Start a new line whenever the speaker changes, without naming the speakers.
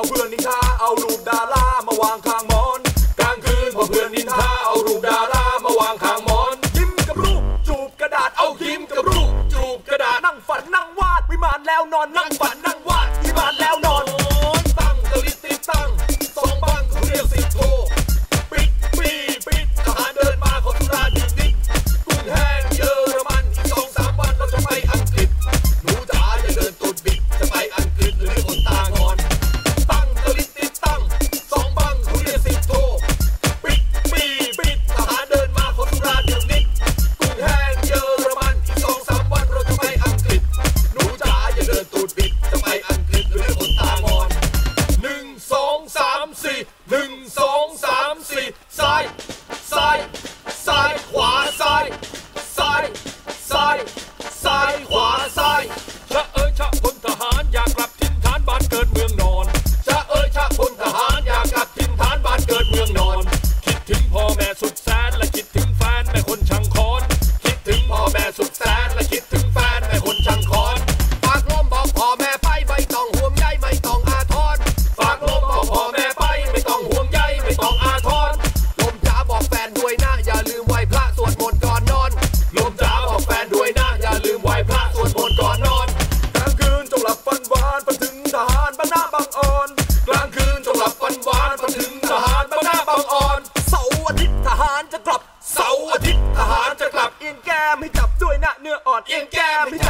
อเพื่อนนินทาเอารูปดารามาวางข้างมอน กลางคืนพอเพื่อนนินทาเอารูปดารามาวางข้างมอน ยิ้มกับรูปจูบกระดาษเอายิ้มกับรูปจูบกระดาษนั่งฝันนั่งวาดวิมานแล้วนอนนั่งฝันนั่งวาด นทหารบ้าหน้าบางอ่อน เสาร์อาทิตย์ทหารจะกลับ เสาร์อาทิตย์ทหารจะกลับ เอียงแก้มให้จับด้วยหน้าเนื้ออ่อน เอียงแก้มให้จับ